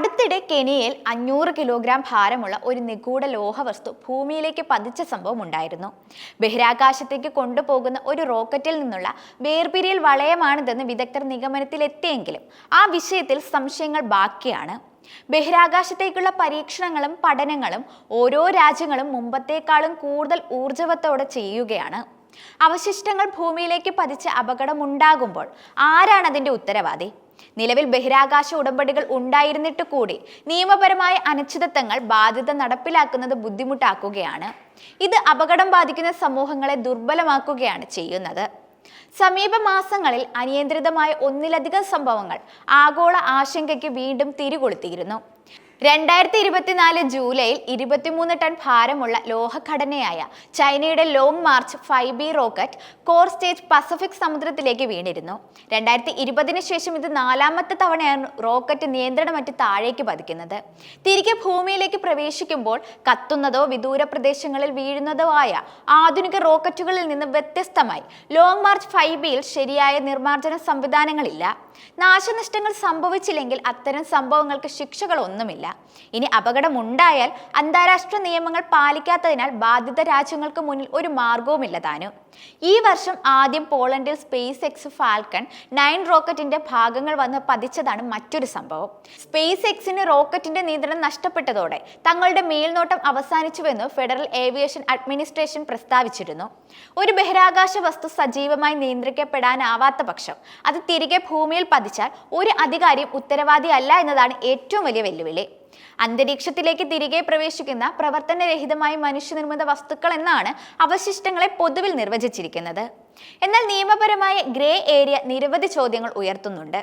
അടുത്തിടെ കെനിയയിൽ അഞ്ഞൂറ് കിലോഗ്രാം ഭാരമുള്ള ഒരു നിഗൂഢ ലോഹവസ്തു ഭൂമിയിലേക്ക് പതിച്ച സംഭവം ഉണ്ടായിരുന്നു. ബഹിരാകാശത്തേക്ക് കൊണ്ടുപോകുന്ന ഒരു റോക്കറ്റിൽ നിന്നുള്ള വേർപിരിയൽ വളയമാണിതെന്ന് വിദഗ്ധർ നിഗമനത്തിലെത്തിയെങ്കിലും ആ വിഷയത്തിൽ സംശയങ്ങൾ ബാക്കിയാണ്. ബഹിരാകാശത്തേക്കുള്ള പരീക്ഷണങ്ങളും പഠനങ്ങളും ഓരോ രാജ്യങ്ങളും മുമ്പത്തേക്കാളും കൂടുതൽ ഊർജവത്തോടെ ചെയ്യുകയാണ്. അവശിഷ്ടങ്ങൾ ഭൂമിയിലേക്ക് പതിച്ച് അപകടമുണ്ടാകുമ്പോൾ ആരാണ് ഉത്തരവാദി? നിലവിൽ ബഹിരാകാശ ഉടമ്പടികൾ ഉണ്ടായിരുന്നിട്ട് കൂടി നിയമപരമായ അനിശ്ചിതത്വങ്ങൾ ബാധ്യത നടപ്പിലാക്കുന്നത് ബുദ്ധിമുട്ടാക്കുകയാണ്. ഇത് അപകടം ബാധിക്കുന്ന സമൂഹങ്ങളെ ദുർബലമാക്കുകയാണ് ചെയ്യുന്നത്. സമീപ മാസങ്ങളിൽ അനിയന്ത്രിതമായ ഒന്നിലധികം സംഭവങ്ങൾ ആഗോള ആശങ്കയ്ക്ക് വീണ്ടും തിരികൊളുത്തിയിരുന്നു. രണ്ടായിരത്തി ഇരുപത്തിനാല് ജൂലൈയിൽ ഇരുപത്തിമൂന്ന് ടൺ ഭാരമുള്ള ലോഹഘടനയായ ചൈനയുടെ Long March five B rocket core stage Pacific സമുദ്രത്തിലേക്ക് വീണിരുന്നു. രണ്ടായിരത്തി ഇരുപതിന് ശേഷം ഇത് നാലാമത്തെ തവണയാണ് റോക്കറ്റ് നിയന്ത്രണമറ്റ് താഴേക്ക് പതിക്കുന്നത്. തിരികെ ഭൂമിയിലേക്ക് പ്രവേശിക്കുമ്പോൾ കത്തുന്നതോ വിദൂര പ്രദേശങ്ങളിൽ വീഴുന്നതോ ആയ ആധുനിക റോക്കറ്റുകളിൽ നിന്ന് വ്യത്യസ്തമായി ലോങ് മാർച്ച് ഫൈവ് ബിയിൽ ശരിയായ നിർമ്മാർജന സംവിധാനങ്ങളില്ല. നാശനഷ്ടങ്ങൾ സംഭവിച്ചില്ലെങ്കിൽ അത്തരം സംഭവങ്ങൾക്ക് ശിക്ഷകളൊന്നുമില്ല. ഇനി അപകടമുണ്ടായാൽ അന്താരാഷ്ട്ര നിയമങ്ങൾ പാലിക്കാത്തതിനാൽ ബാധിത രാജ്യങ്ങൾക്ക് മുന്നിൽ ഒരു മാർഗവുമില്ല താനും. ഈ വർഷം ആദ്യം പോളണ്ടിൽ സ്പേസ് എക്സ് ഫാൽക്കൺ നയൻ റോക്കറ്റിന്റെ ഭാഗങ്ങൾ വന്ന് പതിച്ചതാണ് മറ്റൊരു സംഭവം. സ്പേസ് എക്സിന് റോക്കറ്റിന്റെ നിയന്ത്രണം നഷ്ടപ്പെട്ടതോടെ തങ്ങളുടെ മേൽനോട്ടം അവസാനിച്ചുവെന്ന് ഫെഡറൽ ഏവിയേഷൻ അഡ്മിനിസ്ട്രേഷൻ പ്രസ്താവിച്ചിരുന്നു. ഒരു ബഹിരാകാശ വസ്തു സജീവമായി നിയന്ത്രിക്കപ്പെടാനാവാത്ത പക്ഷം അത് തിരികെ ഭൂമിയിൽ പതിച്ചാൽ ഒരു അധികാരിയും ഉത്തരവാദിയല്ല എന്നതാണ് ഏറ്റവും വലിയ വെല്ലുവിളി. അന്തരീക്ഷത്തിലേക്ക് തിരികെ പ്രവേശിക്കുന്ന പ്രവർത്തനരഹിതമായ മനുഷ്യനിർമ്മിത വസ്തുക്കൾ എന്നാണ് അവശിഷ്ടങ്ങളെ പൊതുവിൽ നിർവചിച്ചിരിക്കുന്നത്. എന്നാൽ നിയമപരമായ ഗ്രേ ഏരിയ നിരവധി ചോദ്യങ്ങൾ ഉയർത്തുന്നുണ്ട്.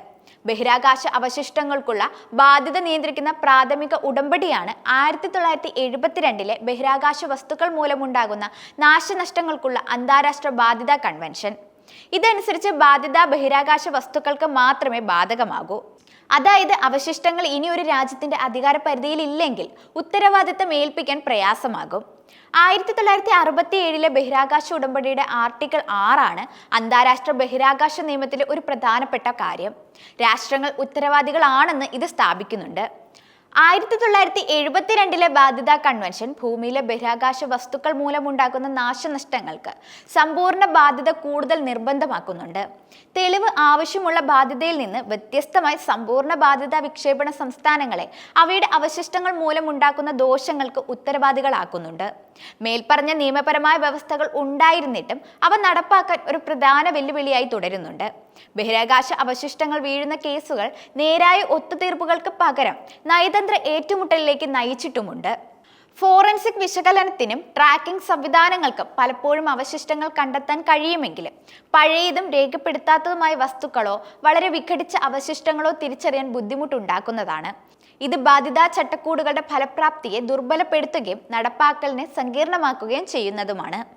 ബഹിരാകാശ അവശിഷ്ടങ്ങൾക്കുള്ള ബാധ്യത നിയന്ത്രിക്കുന്ന പ്രാഥമിക ഉടമ്പടിയാണ് ആയിരത്തി തൊള്ളായിരത്തി എഴുപത്തിരണ്ടിലെ ബഹിരാകാശ വസ്തുക്കൾ മൂലമുണ്ടാകുന്ന നാശനഷ്ടങ്ങൾക്കുള്ള അന്താരാഷ്ട്ര ബാധ്യതാ കൺവെൻഷൻ. ഇതനുസരിച്ച് ബാധ്യത ബഹിരാകാശ വസ്തുക്കൾക്ക് മാത്രമേ ബാധകമാകൂ. അതായത് അവശിഷ്ടങ്ങൾ ഇനി ഒരു രാജ്യത്തിന്റെ അധികാര പരിധിയിൽ ഇല്ലെങ്കിൽ ഉത്തരവാദിത്തം ഏൽപ്പിക്കാൻ പ്രയാസമാകും. ആയിരത്തി തൊള്ളായിരത്തി അറുപത്തി ഏഴിലെ ബഹിരാകാശ ഉടമ്പടിയുടെ ആർട്ടിക്കിൾ ആറാണ് അന്താരാഷ്ട്ര ബഹിരാകാശ നിയമത്തിലെ ഒരു പ്രധാനപ്പെട്ട കാര്യം. രാഷ്ട്രങ്ങൾ ഉത്തരവാദികളാണെന്ന് ഇത് സ്ഥാപിക്കുന്നുണ്ട്. ആയിരത്തി തൊള്ളായിരത്തി എഴുപത്തിരണ്ടിലെ ബാധ്യതാ കൺവെൻഷൻ ഭൂമിയിലെ ബഹിരാകാശ വസ്തുക്കൾ മൂലമുണ്ടാക്കുന്ന നാശനഷ്ടങ്ങൾക്ക് സമ്പൂർണ ബാധ്യത കൂടുതൽ നിർബന്ധമാക്കുന്നുണ്ട്. തെളിവ് ആവശ്യമുള്ള ബാധ്യതയിൽ നിന്ന് വ്യത്യസ്തമായി സമ്പൂർണ ബാധ്യത വിക്ഷേപണ സംസ്ഥാനങ്ങളെ അവയുടെ അവശിഷ്ടങ്ങൾ മൂലമുണ്ടാക്കുന്ന ദോഷങ്ങൾക്ക് ഉത്തരവാദികളാക്കുന്നുണ്ട്. മേൽപ്പറഞ്ഞ നിയമപരമായ വ്യവസ്ഥകൾ ഉണ്ടായിരുന്നിട്ടും അവ നടപ്പാക്കാൻ ഒരു പ്രധാന വെല്ലുവിളിയായി തുടരുന്നുണ്ട്. ബഹിരാകാശ അവശിഷ്ടങ്ങൾ വീഴുന്ന കേസുകൾ നേരായ ഒത്തുതീർപ്പുകൾക്ക് പകരം നയതന്ത്ര ഏറ്റുമുട്ടലിലേക്ക് നയിച്ചിട്ടുമുണ്ട്. ഫോറൻസിക് വിശകലനത്തിനും ട്രാക്കിംഗ് സംവിധാനങ്ങൾക്കും പലപ്പോഴും അവശിഷ്ടങ്ങൾ കണ്ടെത്താൻ കഴിയുമെങ്കിലും പഴയതും രേഖപ്പെടുത്താത്തതുമായ വസ്തുക്കളോ വളരെ വിഘടിച്ച അവശിഷ്ടങ്ങളോ തിരിച്ചറിയാൻ ബുദ്ധിമുട്ടുണ്ടാക്കുന്നതാണ്. ഇത് ബാധിതാ ചട്ടക്കൂടുകളുടെ ഫലപ്രാപ്തിയെ ദുർബലപ്പെടുത്തുകയും നടപ്പാക്കലിനെ സങ്കീർണമാക്കുകയും ചെയ്യുന്നതുമാണ്.